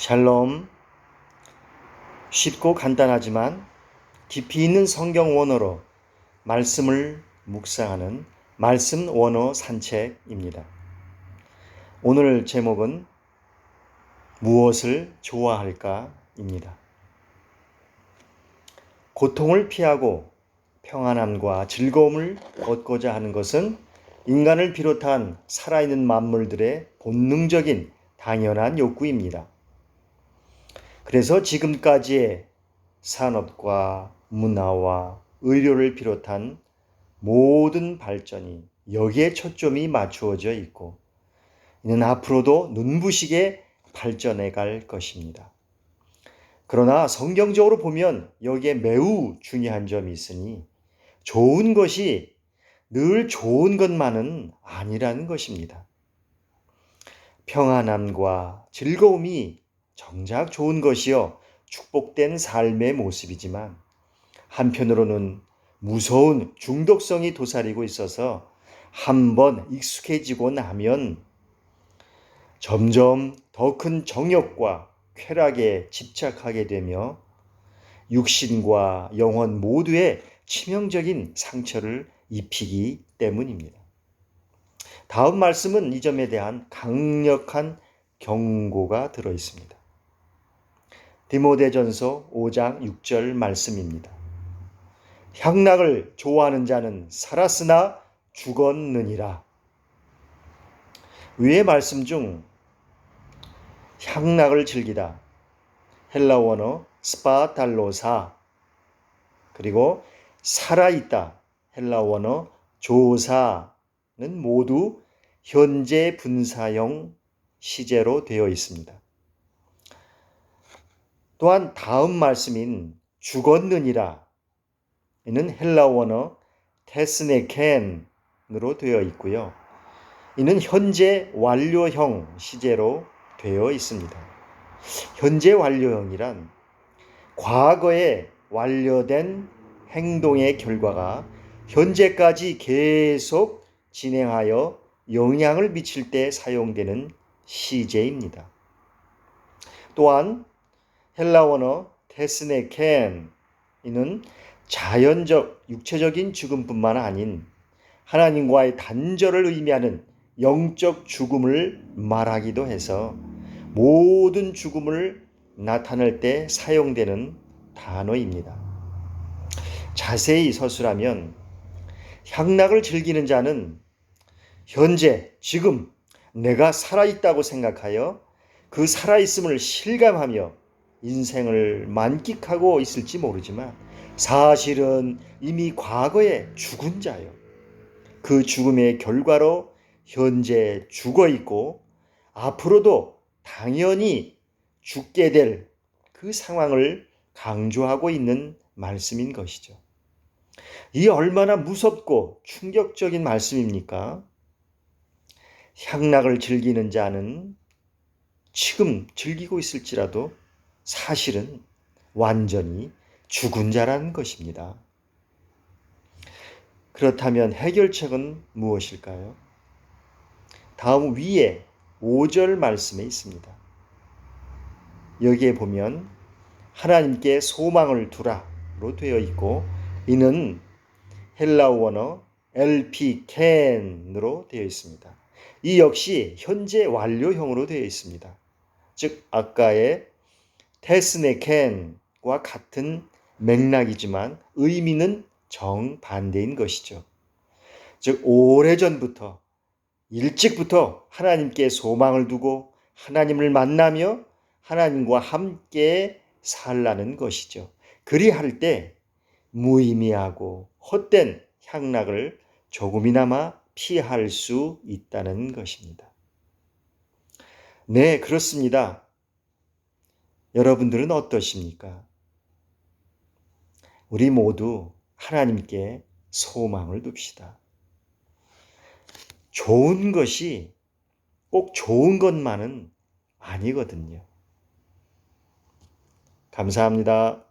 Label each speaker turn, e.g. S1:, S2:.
S1: 샬롬. 쉽고 간단하지만 깊이 있는 성경 원어로 말씀을 묵상하는 말씀 원어 산책입니다. 오늘 제목은 무엇을 좋아할까입니다. 고통을 피하고 평안함과 즐거움을 얻고자 하는 것은 인간을 비롯한 살아있는 만물들의 본능적인 당연한 욕구입니다. 그래서 지금까지의 산업과 문화와 의료를 비롯한 모든 발전이 여기에 초점이 맞추어져 있고 이는 앞으로도 눈부시게 발전해 갈 것입니다. 그러나 성경적으로 보면 여기에 매우 중요한 점이 있으니 좋은 것이 늘 좋은 것만은 아니라는 것입니다. 평안함과 즐거움이 정작 좋은 것이요. 축복된 삶의 모습이지만 한편으로는 무서운 중독성이 도사리고 있어서 한번 익숙해지고 나면 점점 더 큰 정욕과 쾌락에 집착하게 되며 육신과 영혼 모두에 치명적인 상처를 입히기 때문입니다. 다음 말씀은 이 점에 대한 강력한 경고가 들어 있습니다. 디모데전서 5장 6절 말씀입니다. 향락을 좋아하는 자는 살았으나 죽었느니라. 위의 말씀 중 향락을 즐기다. 헬라 원어 스파달로사 그리고 살아있다. 헬라 원어 조사는 모두 현재 분사형 시제로 되어 있습니다. 또한 다음 말씀인 죽었느니라 이는 헬라 원어 테스네켄으로 되어 있고요. 이는 현재 완료형 시제로 되어 있습니다. 현재 완료형이란 과거에 완료된 행동의 결과가 현재까지 계속 진행하여 영향을 미칠 때 사용되는 시제입니다. 또한 헬라 원어 테스네켄 이는 자연적 육체적인 죽음뿐만 아닌 하나님과의 단절을 의미하는 영적 죽음을 말하기도 해서 모든 죽음을 나타낼 때 사용되는 단어입니다. 자세히 서술하면 향락을 즐기는 자는 현재, 지금 내가 살아있다고 생각하여 그 살아있음을 실감하며 인생을 만끽하고 있을지 모르지만 사실은 이미 과거에 죽은 자요. 그 죽음의 결과로 현재 죽어 있고 앞으로도 당연히 죽게 될 그 상황을 강조하고 있는 말씀인 것이죠. 이 얼마나 무섭고 충격적인 말씀입니까? 향락을 즐기는 자는 지금 즐기고 있을지라도 사실은 완전히 죽은 자라는 것입니다. 그렇다면 해결책은 무엇일까요? 다음 위에 5절 말씀에 있습니다. 여기에 보면 하나님께 소망을 두라로 되어 있고 이는 헬라어 원어 LP can으로 되어 있습니다. 이 역시 현재 완료형으로 되어 있습니다. 즉 아까의 테스네 캔과 같은 맥락이지만 의미는 정반대인 것이죠. 즉 오래전부터 일찍부터 하나님께 소망을 두고 하나님을 만나며 하나님과 함께 살라는 것이죠. 그리할 때 무의미하고 헛된 향락을 조금이나마 피할 수 있다는 것입니다. 네, 그렇습니다. 여러분들은 어떠십니까? 우리 모두 하나님께 소망을 둡시다. 좋은 것이 꼭 좋은 것만은 아니거든요. 감사합니다.